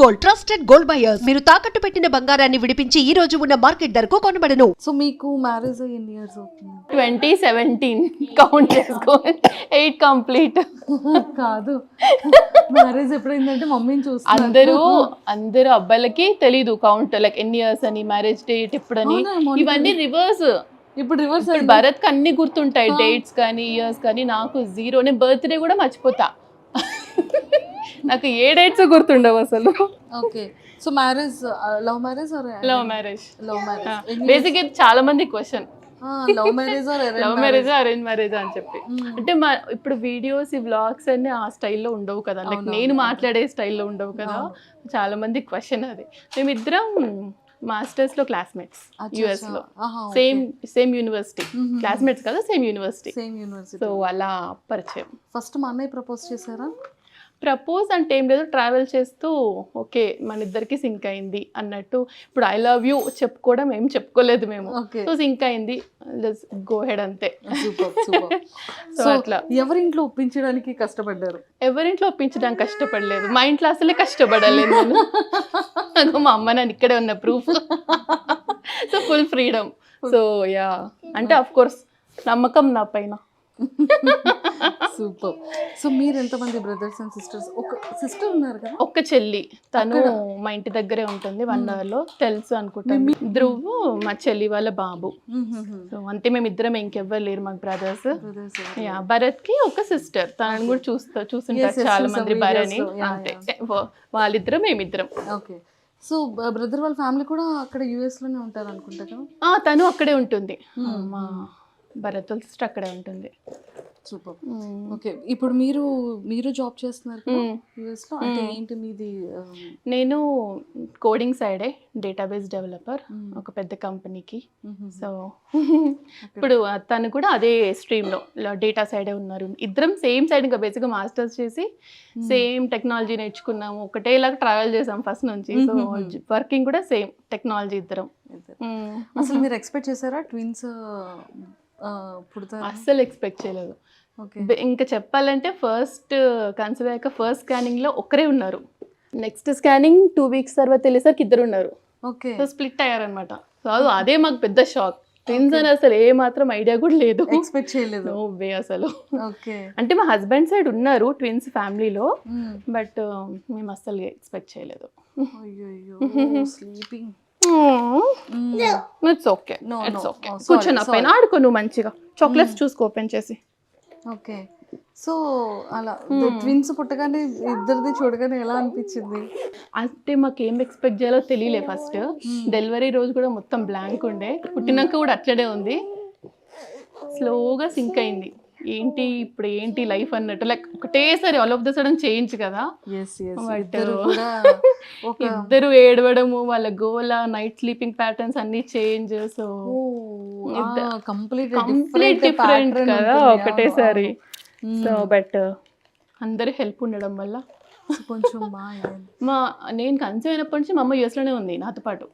Gold trusted gold buyers మీరు తాకట్టు పెట్టిన బంగారాన్ని విడిపించి ఈ రోజు ఉన్న మార్కెట్ ధరకు కొనబడను. సో మీకు మ్యారేజ్ ఎన్ని ఇయర్స్ అవుతుంది? ట్వంటీ సెవెంటీన్ కౌంట్ చేసుకో ఎయిట్ కంప్లీట్ కాదు. మ్యారేజ్ ఎప్పుడైందంటే మమ్మీని చూస్తాను అందరూ అందరూ అబ్బాయిలకి తెలీదు కౌంట్ లైక్ ఎన్ని ఇయర్స్ అని మ్యారేజ్ డేట్ ఎప్పుడని. అవునా, మొన్న- ఇవన్నీ రివర్స్ ఇప్పుడు రివర్స్ ఇప్పుడు భరత్కి అన్ని గుర్తుంటాయి. డేట్స్ కానీ ఇయర్స్ కానీ నాకు జీరో నేను బర్త్డే కూడా మర్చిపోతా. నాకు ఏ డేట్స్ గుర్తుండవు అసలు. Okay so marriage love marriage love marriage love marriage basic ఇది చాలా మంది question love marriage love marriage arrange marriage అని చెప్పి. అంటే మా ఇప్పుడు వీడియోస్ ఈ వ్లాగ్స్ అన్ని ఆ స్టైల్లో ఉండవు కదా. లైక్ నేను మాట్లాడే స్టైల్లో ఉండవు కదా. చాలా మంది క్వశ్చన్ అది. మేమిద్దరం మాస్టర్స్లో క్లాస్మేట్స్ యుఎస్లో. సేమ్ సేమ్ యూనివర్సిటీ క్లాస్మేట్స్ కదా same university same university so అలా పరిచయం. ఫస్ట్ మా అన్నయ్య ప్రపోజ్ చేశారా? ప్రపోజ్ అంటే ఏం లేదు ట్రావెల్ చేస్తూ ఓకే మన ఇద్దరికి సింక్ అయింది అన్నట్టు. ఇప్పుడు ఐ లవ్ యూ చెప్పుకోవడం ఏం చెప్పుకోలేదు మేము. సో సింక్ అయింది. గో హెడ్ అంతే. సో అట్లా. ఎవరింట్లో ఒప్పించడానికి కష్టపడ్డారు? ఎవరింట్లో ఒప్పించడానికి కష్టపడలేదు. మా ఇంట్లో అసలే కష్టపడలేదు నేను. మా అమ్మ నన్ను ఇక్కడే ఉన్న proof so full freedom so yeah అంటే అఫ్ కోర్స్ నమ్మకం నా పైన. సూపర్. సో మీరు ఎంతమంది బ్రదర్స్ అండ్ సిస్టర్స్? ఒక సిస్టర్ ఉన్నారు కదా? ఒక్క చెల్లి. తను మా ఇంటి దగ్గరే ఉంటుంది వన్ అవర్లో తెలుసు అనుకుంటాను ధ్రువ్ మా చెల్లి వాళ్ళ బాబు. సో అంతే మేము ఇద్దరం ఇంకెవ్వరు లేరు మాకు బ్రదర్స్. భరత్కి ఒక సిస్టర్. తనని కూడా చూస్తా చూస్తుంటారు yes, చాలా మంది భరణి. అంతే. వాళ్ళిద్దరం మేమిద్దరం. ఓకే. సో బ్రదర్ వాళ్ళ ఫ్యామిలీ కూడా అక్కడ యుఎస్లోనే ఉంటారు అనుకుంటా తను అక్కడే ఉంటుంది. మా భరత్ వాళ్ళ సిస్టర్ అక్కడే ఉంటుంది. సూపర్. ఓకే. ఇప్పుడు మీరు మీరు జాబ్ చేస్తున్నారు అంటే ఏంటి మీది నేను కోడింగ్ సైడే డేటాబేస్ డెవలపర్ ఒక పెద్ద కంపెనీకి. సో ఇప్పుడు తను కూడా అదే స్ట్రీమ్లో డేటా సైడే ఉన్నారు. ఇద్దరం సేమ్ సైడ్ ఇంకా బేసిక్గా మాస్టర్స్ చేసి సేమ్ టెక్నాలజీ నేర్చుకున్నాము. ఒకటేలాగా ట్రావెల్ చేసాం ఫస్ట్ నుంచి. సో వర్కింగ్ కూడా సేమ్ టెక్నాలజీ ఇద్దరం. అసలు మీరు ఎక్స్పెక్ట్ చేశారా ట్విన్స్ పుడతారు? అస్సలు ఎక్స్పెక్ట్ చేయలేదు. ఇంకా చెప్పాలంటే ఫస్ట్ కన్సీవ్ అయ్యాక ఫస్ట్ స్కానింగ్లో ఒక్కరే ఉన్నారు. నెక్స్ట్ స్కానింగ్ టూ వీక్స్ తర్వాత వెళ్ళేసరికి ఇద్దరు ఉన్నారు. ఓకే. సో స్ప్లిట్ అయ్యారనమాట సో అది మాకు పెద్ద షాక్ ట్విన్స్ అని అసలు ఏ మాత్రం ఐడియా కూడా లేదు. ఎక్స్పెక్ట్ చేయలేదు. వే అసలు. ఓకే. అంటే మా హస్బెండ్ సైడ్ ఉన్నారు ట్విన్స్ ఫ్యామిలీలో. బట్ మేము అస్సలు ఎక్స్పెక్ట్ చేయలేదు. అయ్యో sleeping it's okay No, it's. Okay కూర్చొని పైన. ఆడుకో నువ్వు మంచిగా. చాక్లెట్స్ చూసుకో ఓపెన్ చేసి. ఓకే సో అలా ట్విన్స్ పుట్టగానే ఇద్దరిది చూడగానే ఎలా అనిపించింది? అంటే మాకు ఏం ఎక్స్పెక్ట్ చేయాలో తెలియలే ఫస్ట్ డెలివరీ రోజు కూడా మొత్తం బ్లాంక్ ఉండే. పుట్టినాక కూడా అట్లనే ఉంది. స్లోగా సింక్ అయింది. ఏంటి ఇప్పుడు ఏంటి లైఫ్ అన్నట్టు లైక్ ఒకటేసారి all of the sudden change కదా. ఇద్దరు uh, ఏడవడము వాళ్ళ గోల నైట్ స్లీపింగ్ ప్యాటర్న్స్ అన్ని change so complete complete different కదా ఒకటేసారి. సో బట్ అందరి హెల్ప్ ఉండడం వల్ల. కొంచెం. మా నేను కన్సీవ్ అయినప్పటి నుంచి మా అమ్మ US లోనే ఉంది నాతో పాటు.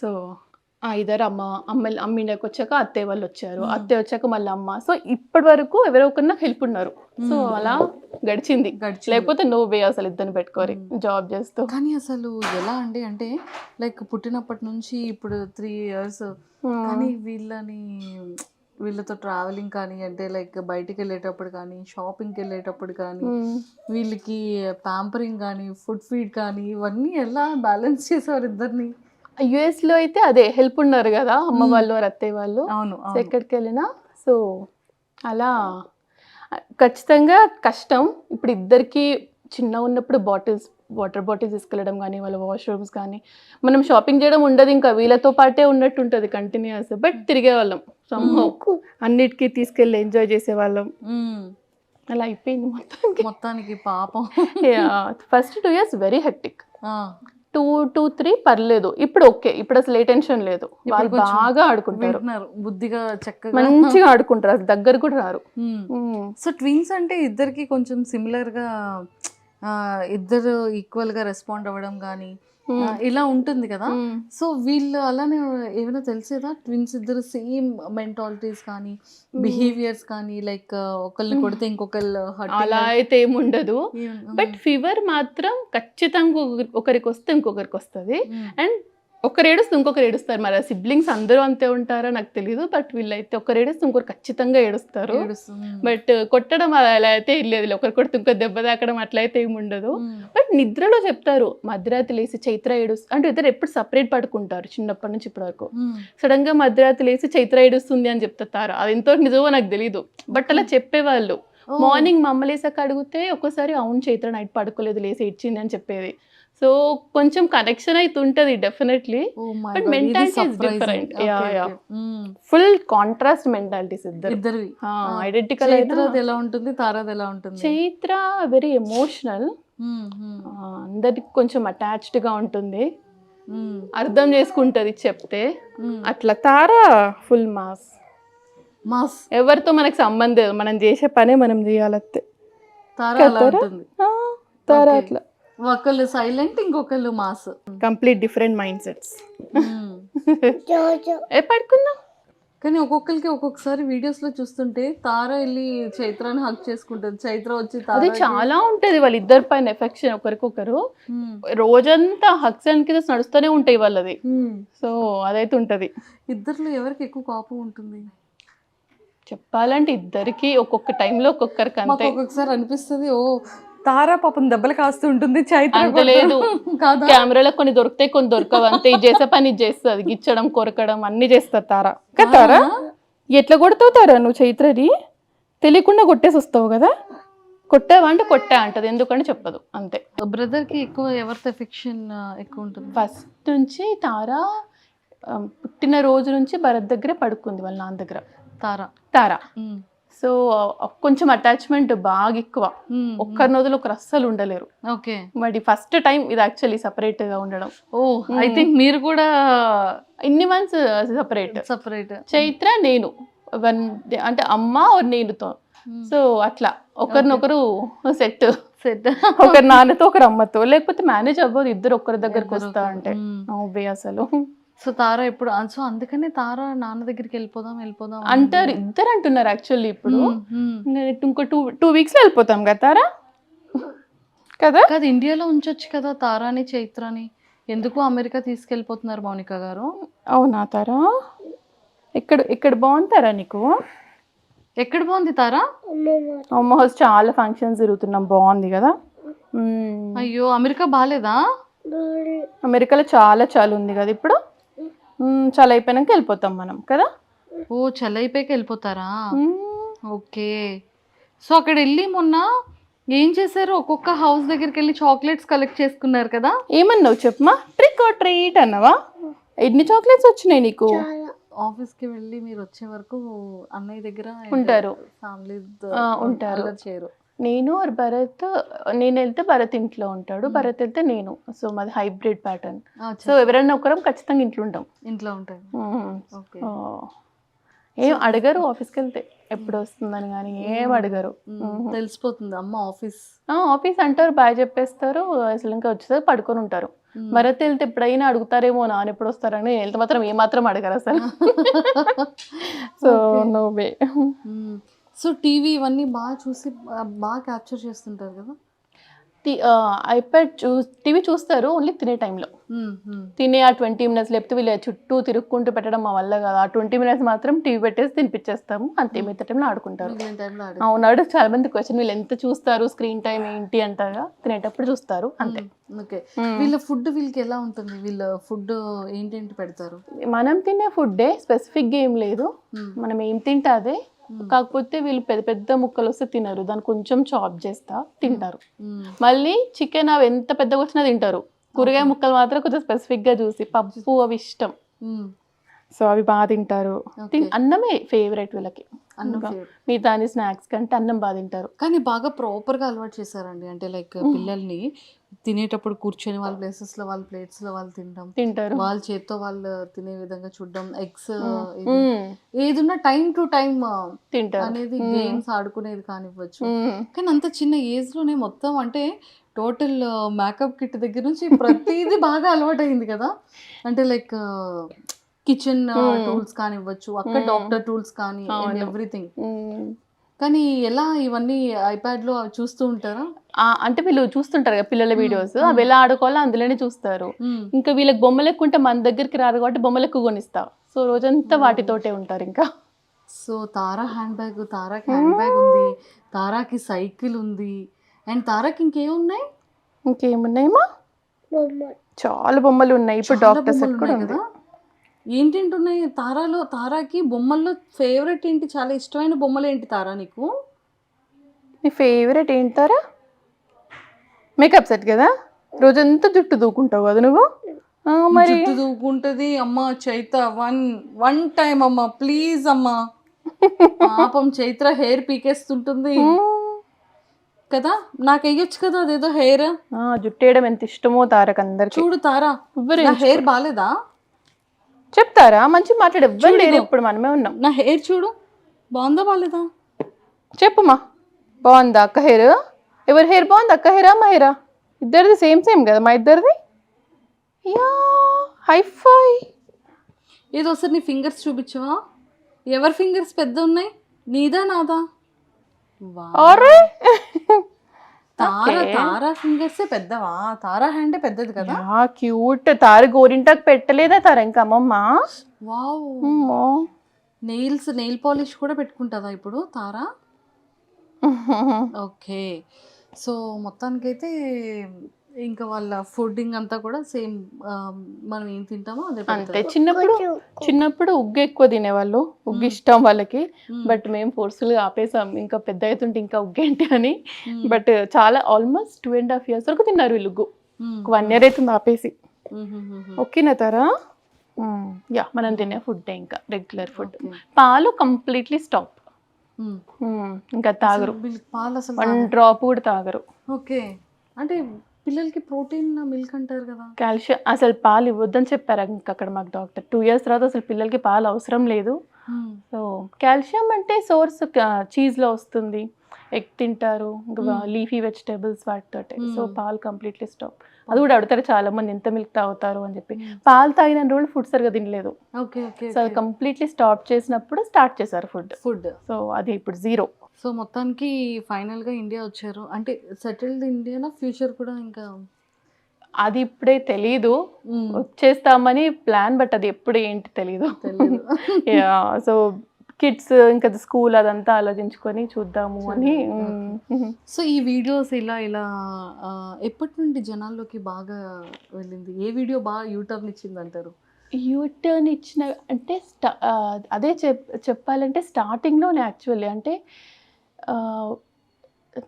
సో ఇద్దరు అమ్మ అమ్మ అమ్మ ఇండియాకి వచ్చాక అత్తయ్య వాళ్ళు వచ్చారు. అత్తయ్య వచ్చాక మళ్ళీ అమ్మ. సో ఇప్పటి వరకు ఎవరో ఒకరిన హెల్ప్ ఉన్నారు. సో అలా గడిచింది. లేకపోతే నో వే అసలు ఇద్దరిని పెట్టుకోరి జాబ్ చేస్తూ. కానీ అసలు ఎలా అండి అంటే లైక్ పుట్టినప్పటి నుంచి ఇప్పుడు త్రీ ఇయర్స్ కానీ వీళ్ళని వీళ్ళతో ట్రావెలింగ్ కానీ అంటే లైక్ బయటికి వెళ్ళేటప్పుడు కానీ షాపింగ్కి వెళ్ళేటప్పుడు కానీ వీళ్ళకి ప్యాంపరింగ్ కానీ ఫుడ్ ఫీడ్ కానీ ఇవన్నీ ఎలా బ్యాలెన్స్ చేసేవారు ఇద్దరిని? లో అయితే అదే హెల్ప్ ఉన్నారు కదా అమ్మ వాళ్ళు అత్తయ్య వాళ్ళు. అవును ఎక్కడికి వెళ్ళినా సో అలా ఖచ్చితంగా కష్టం. ఇప్పుడు ఇద్దరికి చిన్న ఉన్నప్పుడు బాటిల్స్ వాటర్ బాటిల్స్ తీసుకెళ్ళడం కానీ వాళ్ళ వాష్రూమ్స్ కానీ మనం షాపింగ్ చేయడం ఉండదు ఇంకా వీళ్ళతో పాటే ఉన్నట్టు ఉంటుంది కంటిన్యూస్. బట్ తిరిగే వాళ్ళం somehow. అన్నిటికీ తీసుకెళ్ళి ఎంజాయ్ చేసేవాళ్ళం. అలా అయిపోయింది మొత్తం మొత్తానికి పాపం. First two years very hectic two two three పర్లేదు. ఇప్పుడు ఓకే. ఇప్పుడు అసలు ఏ టెన్షన్ లేదు. వాళ్ళు బాగా ఆడుకుంటారు. బుద్ధిగా చక్కగా. మంచిగా ఆడుకుంటారు. అసలు దగ్గర కూడా రారు. సో ట్విన్స్ అంటే ఇద్దరికి కొంచెం సిమిలర్గా ఇద్దరు ఈక్వల్గా రెస్పాండ్ అవ్వడం కానీ ఇలా ఉంటుంది కదా. సో వీళ్ళు అలానే ఏమైనా తెలిసేదా? ట్విన్స్ ఇద్దరు సేమ్ మెంటాలిటీస్ కానీ బిహేవియర్స్ కానీ లైక్ ఒకళ్ళని కొడితే ఇంకొకళ్ళు అలా. అయితే ఏముండదు. బట్ ఫీవర్ మాత్రం ఖచ్చితంగా ఒకరి- ఒకరికి వస్తే ఇంకొకరికి వస్తుంది. అండ్ ఒకరు ఏడుస్తే ఇంకొకరు ఏడుస్తారు. మరి సిబ్లింగ్స్ అందరూ అంతే ఉంటారో? నాకు తెలియదు బట్ వీళ్ళైతే ఒకరు ఏడుస్తే ఇంకొకరు ఖచ్చితంగా ఏడుస్తారు. బట్ కొట్టడం అలా అయితే లేదు. ఒకరు కొడితే ఇంకో దెబ్బ తాకడం అట్లా అయితే ఏమి ఉండదు. బట్ నిద్రలో చెప్తారు. మధ్యరాత్రి లేసి చైత్ర ఏడుస్తుంది అంటే ఇద్దరు ఎప్పుడు సపరేట్ పడుకుంటారు చిన్నప్పటి నుంచి ఇప్పటి వరకు. సడన్గా మధ్యరాత్రి లేసి చైత్ర ఏడుస్తుంది అని చెప్తారు. అది ఎంతో నిజమో నాకు తెలియదు బట్ అలా చెప్పేవాళ్ళు. మార్నింగ్ మమ్మ లేసాక అడిగితే ఒక్కోసారి అవును చైత్ర నైట్ పడుకోలేదు లేసి ఇచ్చింది అని చెప్పేది. సో కొంచెం కనెక్షన్ అయితే ఉంటుంది definitely yeah. okay. Um. Full contrast mentalities ఇద్దరు. ఐడెంటికల్ చైత్రది ఎలా ఉంటుంది తారాది ఎలా ఉంటుంది? Chaitra very emotional um, um, అందరికి కొంచెం అటాచ్డ్గా ఉంటుంది. ఉమ్, అర్థం చేసుకుంటది చెప్తే. అట్లా తారా ఫుల్ మాస్ మాస్ ఎవరితో మనకు సంబంధం లేదు. మనం చేసే పనే మనం చేయాలంతే తారా తారా. అట్లా. ఒకళ్ళు సైలెంట్ ఇంకొకళ్ళు మాస్. Complete different mindsets. ఏ పడుకుందాం. కానీ ఒక్కొక్కరికి ఒక్కొక్కసారి వీడియోస్లో చూస్తుంటే తార వెళ్ళి చైత్రాన్ని హక్ చేసుకుంటది. చైత్ర వచ్చి అది చాలా ఉంటది వాళ్ళిద్దరి పైన ఎఫెక్షన్ ఒకరికొకరు. రోజంతా హక్స్ అండ్ కింద నడుస్తూనే ఉంటాయి వాళ్ళది. సో అదైతే ఉంటది. ఇద్దరిలో ఎవరికి ఎక్కువ కోపం ఉంటుంది? చెప్పాలంటే ఇద్దరికి ఒక్కొక్క టైంలో ఒక్కొక్కరికి అంతే ఒక్కొక్కసారి అనిపిస్తుంది ఓ తారా పాపం దెబ్బలు కాస్తూ ఉంటుంది చైత్ర అంత కొడుతూ- లేదు కాదా? కెమెరాలో కొన్ని దొరుకుతాయి కొన్ని దొరకవు. అంతే ఇది చేసే పని ఇది చేస్తుంది. గిచ్చడం కొరకడం అన్ని చేస్తారు తారా. కదా తారా? ఎట్లా కొడతావు తారా నువ్వు చైత్రది తెలియకుండా కొట్టేసి వస్తావు కదా? కొట్టావా అంటే కొట్టా అంటది. ఎందుకంటే చెప్పదు. అంతే. బ్రదర్కి ఎక్కువ ఎవరితో ఎఫెక్షన్ ఎక్కువ ఉంటుంది? ఫస్ట్ నుంచి తారా ఆ, పుట్టిన రోజు నుంచి భరత్ దగ్గరే పడుకుంది వాళ్ళ నాన్న దగ్గర. తారా. తారా. సో కొంచెం అటాచ్మెంట్ బాగా ఎక్కువ. ఉమ్, ఒక్కరి నదులు ఒకరు అస్సలు ఉండలేరు. ఓకే. మరి ఫస్ట్ టైం ఇది యాక్చువల్లీ సపరేట్గా ఉండడం. ఓ ఐ థింక్ మీరు కూడా ఇన్ని మంత్స్ సపరేట్ సపరేట్ చైత్ర నేను. వన్ అంటే అమ్మ or నేనుతో. సో అట్లా. ఒకరినొకరు సెట్ సెట్ ఒకరి నాన్నతో ఒకరు అమ్మతో లేకపోతే మేనేజ్ అవ్వదు. ఇద్దరు ఒకరి దగ్గరకు వస్తా అంటే. అవ్వే అసలు. సో తారా ఎప్పుడు సో అందుకనే తారా నాన్న దగ్గరికి వెళ్ళిపోదాం వెళ్ళిపోదాం అంటారు ఇద్దరు అంటున్నారు యాక్చువల్లీ ఇప్పుడు. ఇంకో టూ టూ వీక్స్ వెళ్ళిపోతాం కదా తారా? కదా? కాదు ఇండియాలో ఉంచొచ్చు కదా తారాని చైత్రాని. ఎందుకు అమెరికా తీసుకెళ్ళిపోతున్నారు మౌనిక గారు? అవునా తారా? ఇక్కడ ఇక్కడ బాగుంటారా నీకు? ఎక్కడ బాగుంది తారా? అమ్మ హౌస్ చాలా ఫంక్షన్స్ జరుగుతున్నాం బాగుంది కదా. అయ్యో అమెరికా బాగాలేదా అమెరికాలో చాలా చాలా ఉంది కదా ఇప్పుడు? చాలా అయిపోయినాక వెళ్ళిపోతాం మనం కదా? ఓ చల్లైపోయాక వెళ్ళిపోతారా? మ్మ్. ఓకే. సో అక్కడ వెళ్ళి మొన్న ఏం చేశారు? ఒక్కొక్క హౌస్ దగ్గరికి వెళ్ళి చాక్లెట్స్ కలెక్ట్ చేసుకున్నారు కదా? ఏమన్నావు చెప్పమా ట్రిక్ ఆర్ ట్రీట్ అన్నావా? ఎన్ని చాక్లెట్స్ వచ్చినాయి నీకు? ఆఫీస్కి వెళ్ళి మీరు వచ్చే వరకు అన్నయ్య దగ్గర ఉంటారు. ఫ్యామిలీ ఉంటారు. చేయరు. నేను or భరత్ నేను వెళ్తే భరత్ ఇంట్లో ఉంటాడు భరత్ వెళ్తే నేను. సో మాది హైబ్రిడ్ ప్యాటర్న్. సో ఎవరైనా ఒకరం ఖచ్చితంగా ఇంట్లో ఉంటాం. ఇంట్లో ఓ. ఏం అడగరు ఆఫీస్కి వెళ్తే ఎప్పుడు వస్తుందని కానీ ఏం అడగరు. తెలిసిపోతుంది. అమ్మ ఆఫీస్. ఆ, ఆఫీస్ అంటారు బాయ్ చెప్పేస్తారు అసలు ఇంకా వచ్చేసరికి పడుకొని ఉంటారు. భరత్ వెళ్తే ఎప్పుడైనా అడుగుతారేమో నాన్న ఎప్పుడు వస్తారని వెళ్తే మాత్రం ఏమాత్రం అడగరు అసలు. So no way so TV ఇవన్నీ బాగా చూసి బాగా క్యాప్చర్ చేస్తుంటారు కదా? ఐప్యాడ్ చూ టీవీ చూస్తారు ఓన్లీ తినే టైంలో. తినే ఆ ట్వంటీ మినిట్స్ లేకపోతే వీళ్ళ చుట్టూ తిరుక్కుంటూ పెట్టడం మా వల్ల కదా. ఆ ట్వంటీ మినిట్స్ మాత్రం టీవీ పెట్టేసి తినిపించేస్తాము అంతే మిగతా టైంలో ఆడుకుంటారు. అవునాడు చాలా మంది క్వశ్చన్ వీళ్ళు ఎంత చూస్తారు స్క్రీన్ టైం ఏంటి అంటారా తినేటప్పుడు చూస్తారు అంతే. ఓకే. వీళ్ళ ఫుడ్ వీళ్ళకి ఎలా ఉంటుంది? వీళ్ళ ఫుడ్ ఏంటేంటి పెడతారు? మనం తినే ఫుడ్డే స్పెసిఫిక్గా ఏం లేదు. మనం ఏం తింటే అదే. కాకపోతే వీళ్ళు పెద్ద పెద్ద ముక్కలు వస్తే తినరు. దాన్ని కొంచెం చాప్ చేస్తా తింటారు. మళ్ళీ చికెన్ అవి ఎంత పెద్దగా వచ్చినా తింటారు. కూరగాయ ముక్కలు మాత్రం కొంచెం స్పెసిఫిక్గా చూసి పప్పు అవి ఇష్టం. సో అవి బాగా తింటారు. అన్నమే ఫేవరెట్ వీళ్ళకి. మిగతా స్నాక్స్ కంటే అన్నం బాగా తింటారు. కానీ బాగా ప్రాపర్గా అలవాటు చేశారండి. అంటే లైక్ పిల్లల్ని తినేటప్పుడు కూర్చొని వాళ్ళ ప్లేసెస్లో వాళ్ళ ప్లేట్స్లో వాళ్ళు తినడం తింటారు. వాళ్ళ చేత్తో వాళ్ళు తినే విధంగా చూడడం ఎగ్స్. ఏదున్నా టైం టు టైం తింటారు. అనేది గేమ్స్ ఆడుకునేది కానివ్వచ్చు. కానీ అంత చిన్న ఏజ్లోనే మొత్తం అంటే టోటల్ మేకప్ కిట్ దగ్గర నుంచి ప్రతిదీ బాగా అలవాటైంది కదా. అంటే లైక్ కిచెన్. టూల్స్ కానివ్వచ్చు అక్కడ. డాక్టర్ టూల్స్ కానీ. ఎవ్రీథింగ్. కానీ ఎలా ఇవన్నీ ఐప్యాడ్లో చూస్తూ ఉంటారా ఆ, అంటే వీళ్ళు చూస్తుంటారు కదా పిల్లల. వీడియోస్. అవి ఎలా ఆడుకోవాలో అందులోనే చూస్తారు. ఇంకా వీళ్ళకి బొమ్మలు ఎక్కువ ఉంటే మన దగ్గరికి రారు కాబట్టి బొమ్మలు ఎక్కువ కొనిస్తా సో రోజంతా. వాటితోటే ఉంటారు ఇంకా సో తారా హ్యాండ్ బ్యాగ్ తారాకి హ్యాండ్ బ్యాగ్ ఉంది తారాకి సైకిల్ ఉంది అండ్ తారాకి ఇంకేమున్నాయి ఇంకేమున్నాయమ్మా చాలా బొమ్మలు ఉన్నాయి ఇప్పుడు చాలా డాక్టర్ సెట్ బొమ్మలు కూడా కదా ఏంటేంటి ఉన్నాయి తారాలో తారాకి బొమ్మల్లో ఫేవరెట్ ఏంటి? చాలా ఇష్టమైన బొమ్మలు ఏంటి తారా నీకు? నీ ఫేవరెట్ ఏంటారా మేకప్ సెట్ కదా? రోజంతా జుట్టు దూకుంటావు కదా నువ్వు? మరి జుట్టు దూకుంటది అమ్మ చైత వన్ వన్ టైం అమ్మ ప్లీజ్ అమ్మా. పాపం చైత్ర హెయిర్ పీకేస్తుంటుంది. కదా? నాకు వేయొచ్చు కదా అదేదో హెయిర్ ఆ, జుట్టు వేయడం ఎంత ఇష్టమో తారక్ అందరికి. చూడు తారా హెయిర్ బాగాలేదా చెప్తారా? మంచి మాట్లాడు. ఎవ్వరు లేరు. ఇప్పుడు మనమే ఉన్నాం. నా హెయిర్ చూడు. బాగుందా బాగాలేదా చెప్పుమా. బాగుందా అక్క హెయిర్? ఎవరి హెయిర్ బాగుంది? అక్క హెయిరా మా హెయిరా? ఇద్దరిది సేమ్ సేమ్ కదా మా ఇద్దరిది? యా హైఫై ఏదో ఒకసారి నీ ఫింగర్స్ చూపించవా? ఎవరి ఫింగర్స్ పెద్ద ఉన్నాయి నీదా నాదా. అరే. ఫింగర్స్ పెద్దవా? తారా హ్యాండ్ పెద్దది కదా? క్యూట్. తార గోరింటాకు పెట్టలేదా తార ఇంకా అమ్మమ్మ? వావ్. నెయిల్స్ నెయిల్ పాలిష్ కూడా పెట్టుకుంటుందా ఇప్పుడు తారా? ఓకే. సో మొత్తానికైతే ఇంకా వాళ్ళ ఫుడ్డింగ్ అంతా కూడా సేమ్ మనం ఏం తింటామో అదే అంతే. చిన్నప్పుడు చిన్నప్పుడు ఉగ్గు ఎక్కువ తినేవాళ్ళు ఉగ్గు ఇష్టం వాళ్ళకి. బట్ మేము ఫోర్స్ఫుల్గా ఆపేసాం ఇంకా పెద్ద అవుతుంటే ఇంకా ఉగ్గేంటి అని. బట్ చాలా almost two and half years వరకు తిన్నారు వీళ్ళు ఉగ్గు. వన్ ఇయర్ అవుతుంది ఆపేసి. ఓకేనా తారా యా మనం తినే ఫుడ్ ఇంకా రెగ్యులర్ ఫుడ్. పాలు కంప్లీట్లీ స్టాప్. ఇంకా తాగరు పాలు అసలు వన్ తాగరు. డ్రాప్ కూడా తాగరు ఓకే అంటే పిల్లలకి ప్రోటీన్ మిల్క్ అంటారు కదా. కాల్షియం అసలు పాలు ఇవ్వద్దని చెప్పారు ఇంకా అక్కడ మాకు డాక్టర్? టూ ఇయర్స్ తర్వాత అసలు పిల్లలకి పాలు అవసరం లేదు. సో కాల్షియం అంటే సోర్స్ చీజ్లో వస్తుంది. ఎగ్ తింటారు. లీఫీ వెజిటేబుల్స్ వాటితోటే. సో. పాలు కంప్లీట్లీ స్టాప్ అది కూడా అడుగుతారు చాలా మంది ఎంత మిల్క్ తాగుతారు? అని చెప్పి. Hmm. పాలు తాగిన రోజులు ఫుడ్ సరిగా తినలేదు. ఓకే ఓకే సో అది కంప్లీట్లీ స్టాప్ చేసినప్పుడు స్టార్ట్ చేశారు ఫుడ్ ఫుడ్ సో అది ఇప్పుడు జీరో సో మొత్తానికి ఫైనల్గా ఇండియా వచ్చారు. అంటే సెటిల్డ్ ఇండియానా ఫ్యూచర్ కూడా ఇంకా అది ఇప్పుడే తెలీదు. మ్మ్. వచ్చేస్తామని ప్లాన్ బట్ అది ఎప్పుడు ఏంటి తెలీదు. సో కిడ్స్ ఇంకా స్కూల్ అదంతా ఆలోచించుకొని చూద్దాము అని. సో ఈ వీడియోస్ ఇలా ఇలా ఎప్పటి నుండి జనాల్లోకి బాగా వెళ్ళింది? ఏ వీడియో బాగా యూటర్న్ ఇచ్చింది అంటారు యూటర్న్ ఇచ్చిన అంటే అదే చెప్ చెప్పాలంటే స్టార్టింగ్లోనే యాక్చువల్లీ అంటే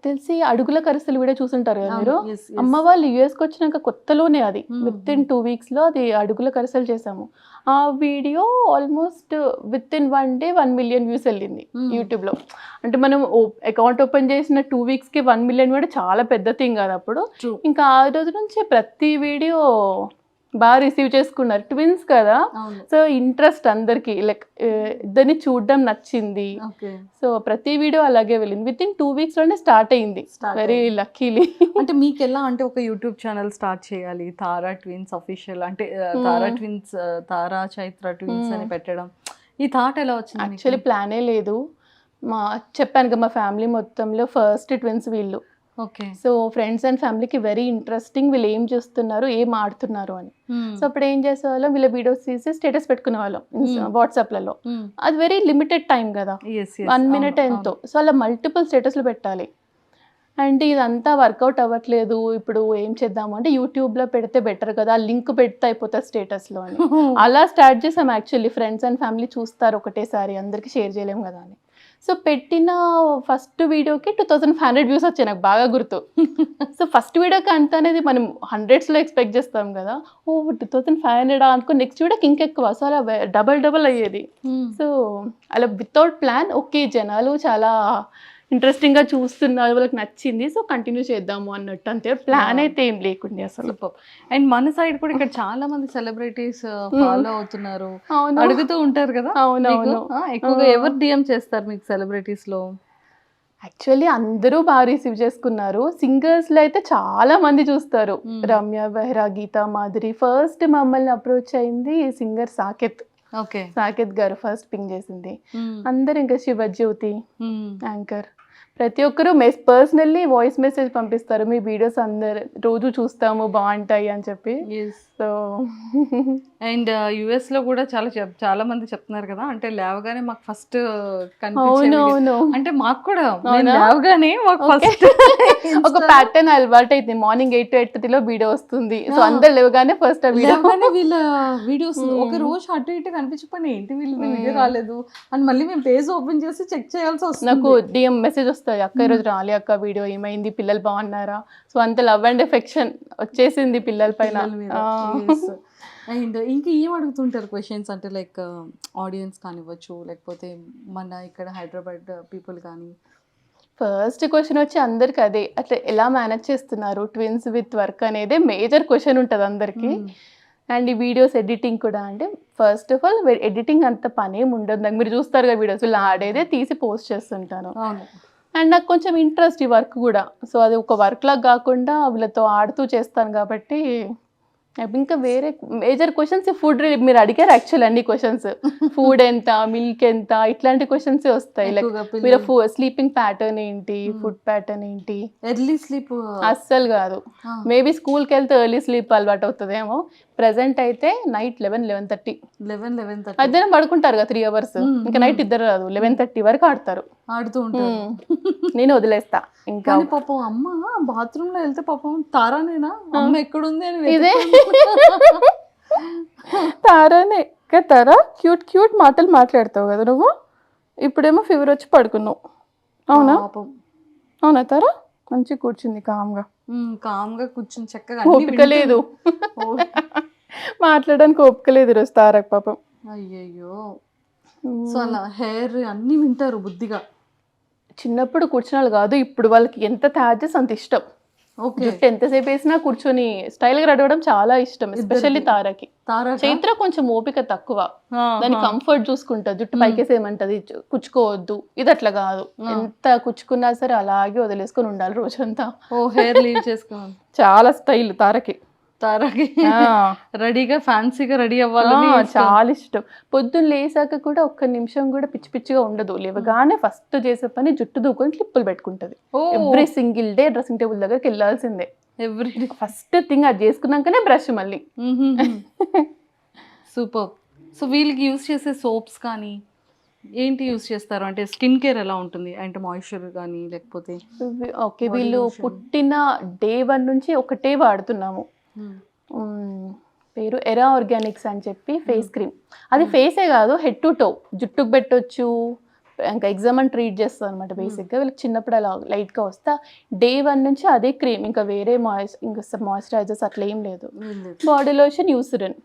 తెలిసి అడుగుల కరిసెలు కూడా చూసుంటారు కదా మీరు. అమ్మ వాళ్ళు యుఎస్కి వచ్చినాక కొత్తలోనే అది. విత్ ఇన్ టూ వీక్స్లో అది అడుగుల కరిసెలు చేసాము ఆ video almost within one day one million views వెళ్ళింది Hmm. యూట్యూబ్లో అంటే మనం అకౌంట్ ఓపెన్ చేసిన టూ వీక్స్కి వన్ మిలియన్ కూడా చాలా పెద్ద థింగ్ కదా అప్పుడు. ఇంకా ఆ రోజు నుంచి ప్రతి వీడియో బాగా రిసీవ్ చేసుకున్నారు. ట్విన్స్ కదా. సో ఇంట్రెస్ట్ అందరికి లైక్ ఇద్దరిని చూడడం నచ్చింది. సో ప్రతి వీడియో అలాగే వెళ్ళింది. విత్ ఇన్ టూ వీక్స్లోనే స్టార్ట్ అయింది. వెరీ. లక్కీలీ అంటే మీకు ఎలా అంటే ఒక యూట్యూబ్ ఛానల్ స్టార్ట్ చేయాలి? తారా ట్విన్స్ అఫీషియల్ అంటే Hmm. Tara twins Tara Chaitra twins అని Hmm. పెట్టడం. ఈ థాట్ ఎలా వచ్చింది? యాక్చువల్లీ ప్లానే లేదు. మా చెప్పాను కదా మా ఫ్యామిలీ మొత్తంలో ఫస్ట్ ట్విన్స్ వీళ్ళు. ఓకే సో ఫ్రెండ్స్ అండ్ ఫ్యామిలీకి వెరీ ఇంట్రెస్టింగ్ వీళ్ళు ఏం చేస్తున్నారు ఏం ఆడుతున్నారు అని Hmm. సో అప్పుడు ఏం చేసేవాళ్ళం వీళ్ళ వీడియోస్ తీసి స్టేటస్ పెట్టుకునే వాళ్ళం Hmm. వాట్సాప్లలో Hmm. అది వెరీ లిమిటెడ్ టైం కదా. వన్ మినిట్ ఎంతో. సో అలా మల్టిపుల్ స్టేటస్లు పెట్టాలి అండ్ ఇదంతా వర్కౌట్ అవ్వట్లేదు ఇప్పుడు ఏం చేద్దాము అంటే యూట్యూబ్లో పెడితే బెటర్ కదా లింక్ పెడితే అయిపోతుంది స్టేటస్లో అని అలా స్టార్ట్ చేసాం యాక్చువల్లీ ఫ్రెండ్స్ అండ్ ఫ్యామిలీ చూస్తారు ఒకటేసారి అందరికి షేర్ చేయలేం కదా అని సో పెట్టిన ఫస్ట్ వీడియోకి two thousand five hundred views వచ్చాయి నాకు బాగా గుర్తు. సో ఫస్ట్ వీడియోకి అంత అనేది మనం హండ్రెడ్స్లో ఎక్స్పెక్ట్ చేస్తాం కదా. ఓ టూ థౌసండ్ ఫైవ్ హండ్రెడ్ అనుకో నెక్స్ట్ వీడియోకి ఇంకెక్కువ సో అలా డబల్ డబల్ అయ్యేది. Hmm. సో అలా వితౌట్ ప్లాన్ ఓకే జనాలు చాలా ఇంట్రెస్టింగ్గా చూస్తున్నారు వాళ్ళకి నచ్చింది. సో కంటిన్యూ చేద్దాము అన్నట్టు. అంతే. ప్లాన్ అయితే ఏం లేకుండే అసలు. అండ్ మన సైడ్ కూడా ఇక్కడ చాలా మంది సెలబ్రిటీస్ ఫాలో అవుతున్నారు. అవును. అడుగుతూ ఉంటారు కదా అవును మీకు? అవును. ఆ, ఎక్కువగా. ఎవరు డిఎం చేస్తారు మీకు సెలబ్రిటీస్లో? యాక్చువల్లీ అందరూ బాగా రిసీవ్ చేసుకున్నారు. సింగర్స్లో అయితే చాలా మంది చూస్తారు. Hmm. రమ్య బెహ్రా గీతా మాధురి ఫస్ట్ మమ్మల్ని అప్రోచ్ అయింది సింగర్ సాకేత్ సాకేత్ గారు ఫస్ట్ పింగ్ చేసింది. అందరు ఇంకా శివజ్యోతి యాంకర్. ప్రతి ఒక్కరు మెస్ పర్సనల్లీ వాయిస్ మెసేజ్ పంపిస్తారు. మీ వీడియోస్ అందరు రోజు చూస్తాము బాగుంటాయి అని చెప్పి. సో అండ్ యుఎస్లో కూడా చాలా చాలా మంది చెప్తున్నారు కదా అంటే లేవగానే మాకు ఫస్ట్ అంటే మాకు కూడా? లేవగానే మాకు. ఫస్ట్ ఒక ప్యాటర్న్ అలవాటు అయితే మార్నింగ్ ఎయిట్ టు ఎయిట్ థర్టీలో వీడియో వస్తుంది. సో. అందరు లేవగానే ఫస్ట్ లేవగానే వీళ్ళ వీడియోస్. ఒక రోజు అటు ఇటు కనిపించకపోయినా ఏంటి వీళ్ళ? వీడియో. రాలేదు. అని మళ్ళీ మేము పేజ్ ఓపెన్ చేసి చెక్ చేయాల్సి వస్తుంది. నాకు డిఎం మెసేజ్ వస్తాయి. అక్క ఈరోజు రాలే అక్క వీడియో ఏమైంది? పిల్లలు బాగున్నారా? సో అంత లవ్ అండ్ ఎఫెక్షన్ వచ్చేసింది పిల్లల పైన. అండ్ ఇంకా ఏం అడుగుతుంటారు క్వశ్చన్స్ అంటే లైక్ ఆడియన్స్ కానివ్వచ్చు లేకపోతే మన ఇక్కడ హైదరాబాద్ పీపుల్ కానీ? ఫస్ట్ క్వశ్చన్ వచ్చి అందరికి అదే. అట్లా ఎలా మేనేజ్ చేస్తున్నారు ట్విన్స్ విత్ వర్క్ అనేది మేజర్ క్వశ్చన్ ఉంటుంది అందరికి. Hmm. అండ్ ఈ వీడియోస్ ఎడిటింగ్ కూడా అంటే ఫస్ట్ ఆఫ్ ఆల్ ఎడిటింగ్ అంత పని ఏమి ఉండదు. మీరు చూస్తారు కదా వీడియోస్ ఇలా ఆడేదే తీసి పోస్ట్ చేస్తుంటాను. అండ్ నాకు కొంచెం ఇంట్రెస్ట్ ఈ వర్క్ కూడా. సో అది ఒక వర్క్ లాగా కాకుండా వీళ్ళతో ఆడుతూ చేస్తాను కాబట్టి ఇంకా వేరే మేజర్ క్వశ్చన్స్ ఫుడ్ మీరు అడిగారు యాక్చువల్ అన్ని క్వశ్చన్స్ ఫుడ్ ఎంత మిల్క్ ఎంత ఇట్లాంటి క్వశ్చన్స్ వస్తాయి. లైక్ మీరు స్లీపింగ్ ప్యాటర్న్ ఏంటి Hmm. ఫుడ్ ప్యాటర్న్ ఏంటి? ఎర్లీ స్లీప్ అస్సలు కాదు. మేబీ స్కూల్కి వెళ్తే ఎర్లీ స్లీప్ అలవాటు అవుతుందేమో. ప్రజెంట్ అయితే night eleven eleven thirty. Eleven eleven thirty. మధ్యాహ్నం పడుకుంటారు కదా త్రీ అవర్స్. ఇంకా నైట్ ఇద్దరు రాదు. లెవెన్ థర్టీ వరకు ఆడతారు. ఆడుతూ ఉంటారు. నేను వదిలేస్తా. ఇంకా పాపం అమ్మ బాత్రూమ్లో వెళ్తే పాపం తారానేనా? అమ్మ ఎక్కడుంది అని ఇదే. తారానే. తారా క్యూట్ క్యూట్ మాటలు మాట్లాడతావు కదా నువ్వు? ఇప్పుడేమో ఫీవర్ వచ్చి పడుకున్నావు. అవునా? పాపం. అవునా తారా? మంచి కూర్చుంది కామ్గా కామ్గా కూర్చుని చక్కగా ఓపిక లేదు. మాట్లాడడానికి ఓపిక లేదు ఈరోజు తారక్ పాపం. అయ్యయ్యో. సో అలా హెయిర్ అన్ని వింటారు బుద్ధిగా. చిన్నప్పుడు కూర్చున్న వాళ్ళు కాదు ఇప్పుడు వాళ్ళకి ఎంత చేసి అంత ఇష్టం. ఓకే. జుట్టు ఎంతసేపు వేసినా కూర్చొని స్టైల్గా రెడవడం చాలా ఇష్టం ఎస్పెషల్లీ తారకి. తారా చైత్ర కొంచెం ఓపిక తక్కువ. దాని కంఫర్ట్ చూసుకుంటా జుట్టు పైకేసేయమంటది చు- కుచ్చుకోవద్దు ఇది అట్లా కాదు. ఎంత కుచ్చుకున్నా సరే అలాగే వదిలేసుకొని ఉండాలి రోజంతా. ఓ హెయిర్ లీవ్ చాలా స్టైల్ తారకి. తారాకి రెడీగా ఫ్యాన్సీగా రెడీ ఆ, అవ్వాలని చాలా ఇష్టం. పొద్దున్న లేసాక కూడా ఒక్క నిమిషం కూడా పిచ్చి పిచ్చిగా ఉండదు. లేవగానే ఫస్ట్ చేసే పని జుట్టు దూకొని క్లిప్పులు పెట్టుకుంటది. Every single day dressing table దగ్గరికి వెళ్ళాల్సిందే. ఎవ్రీ ఫస్ట్ థింగ్ అది చేసుకున్నాకనే బ్రష్ మళ్ళీ. సూపర్. సో వీళ్ళకి యూస్ చేసే సోప్స్ కానీ ఏంటి యూస్ చేస్తారు? అంటే స్కిన్ కేర్ ఎలా ఉంటుంది? అంటే మాయిశ్చర్ కానీ లేకపోతే ఓకే వీళ్ళు. పుట్టిన డే వన్ నుంచి ఒకటే వాడుతున్నాము. పేరు ఎరా ఆర్గానిక్స్ అని చెప్పి ఫేస్ క్రీమ్. అది ఫేసే కాదు హెడ్ టు టో. జుట్టుకు పెట్టొచ్చు ఇంకా ఎగ్జామ్ అని ట్రీట్ చేస్తాం అనమాట బేసిక్గా. వీళ్ళకి చిన్నప్పుడు అలా లైట్గా వస్తా. డే వన్ నుంచి అదే క్రీమ్ ఇంకా వేరే మాయిస్ ఇంకా మాయిశ్చరైజర్స్ అట్లా ఏం లేదు. Body lotion Eucerin.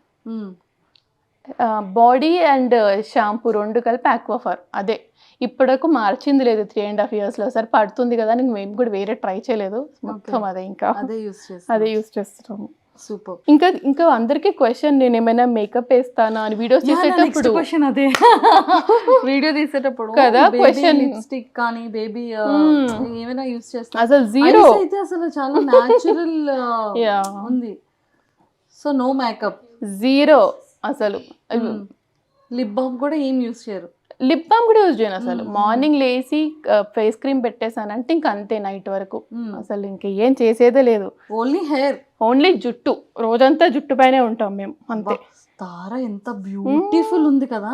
Body and shampoo రెండు కలిపి ఆక్వాఫర్ అదే. ఇప్పటివరకు మార్చింది లేదు త్రీ అండ్ హాఫ్ ఇయర్స్లో సరే పడుతుంది కదా అని మేము కూడా వేరే ట్రై చేయలేదు. మొత్తం అదే ఇంకా. అదే యూస్ చేస్తున్నాము. సూపర్ ఇంకా ఇంకా అందరికీ క్వశ్చన్ నేను ఏమైనా మేకప్ వేస్తానా అని వీడియోస్ నెక్స్ట్ చేసేటప్పుడు? క్వశ్చన్ అదే. వీడియో తీసేటప్పుడు. కదా, question. లిప్స్టిక్ కానీ బేబీ Hmm. ఏమైనా యూస్ చేస్తారు అసలు జీరో అయితే అసలు చాలా న్యాచురల్ Yeah. ఉంది. సో నో మేకప్ జీరో అసలు. లిప్ బామ్ కూడా ఏం యూస్ చేయరు. లిప్ బామ్ కూడా యూజ్ చేయను అసలు. మార్నింగ్ లేచి ఫేస్ క్రీమ్ పెట్టేసానంటే ఇంక అంతే నైట్ వరకు. Hmm. అసలు ఇంక ఏం చేసేదే లేదు. ఓన్లీ హెయిర్ ఓన్లీ జుట్టు. రోజంతా జుట్టు పైనే ఉంటాం మేము. అంతే. తార ఎంత బ్యూటిఫుల్ ఉంది కదా.